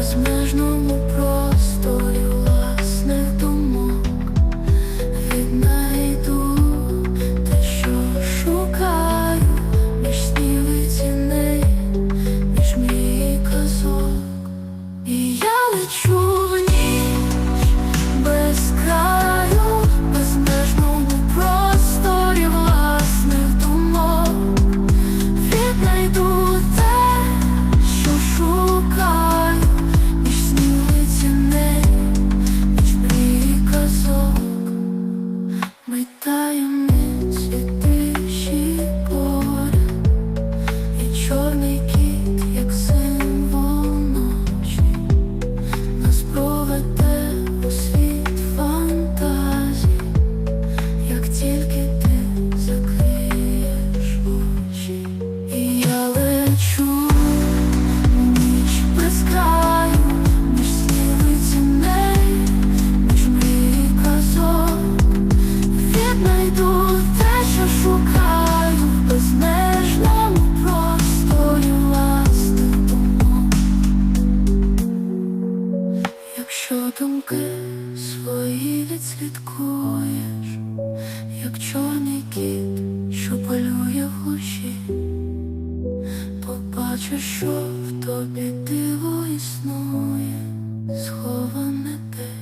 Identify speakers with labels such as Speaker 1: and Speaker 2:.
Speaker 1: безмежному просторі власних думок віднайду те, що шукаю між снів і між мій казок, і я лечу. Якщо думки свої відслідкуєш, як чорний кіт, що полює в глуші, побачиш, що в тобі диво існує, сховане те.